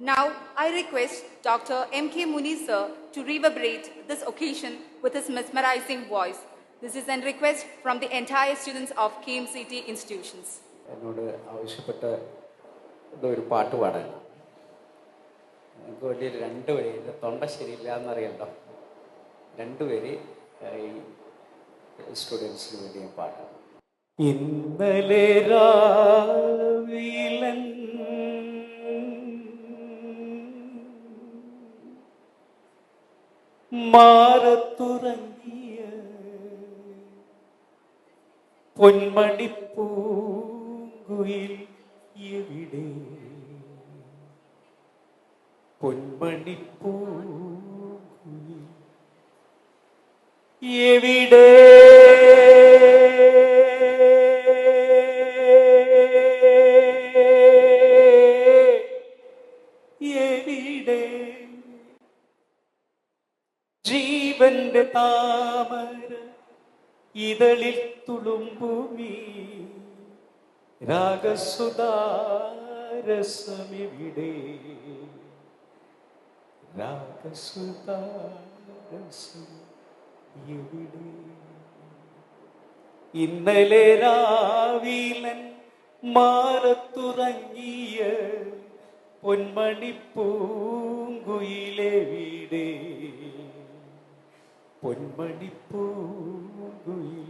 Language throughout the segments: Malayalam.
Now, I request Dr. M.K. Muni sir to reverberate this occasion with his mesmerizing voice. This is a request from the entire students of KMCT institutions. എന്നോട് ആവശ്യപ്പെട്ട ഒരു പാട്ട് പാടാൻ എനിക്ക് വേണ്ടി രണ്ട് വരി എന്റെ തൊണ്ട ശരിയില്ല എന്നറിയണ്ടോ രണ്ട് വരി ഏഹ്, ഈ സ്റ്റുഡൻസിന് വേണ്ടി ഞാൻ പാടാം ഇന്നലെ രാവിലൻ മാറത്തുറങ്ങിയ പൊന്മണിപ്പൂങ്കുയിൽ എവിടെ? പൊന്മണിപ്പൂങ്കുയിൽ എവിടെ? എവിടെ? ജീവന്റെ താമര ഇതളിൽ തുളുമ്പൂമി. രാഗസുതാരസമിവിടെ. രാഗസുതാരസം എവിടെ ഇന്നലെ രാവിലൻ മാറത്തുറങ്ങിയ പൊന്മണി പോകുയിൽ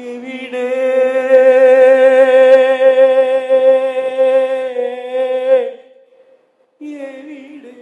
എവിടെ? എവിടെ?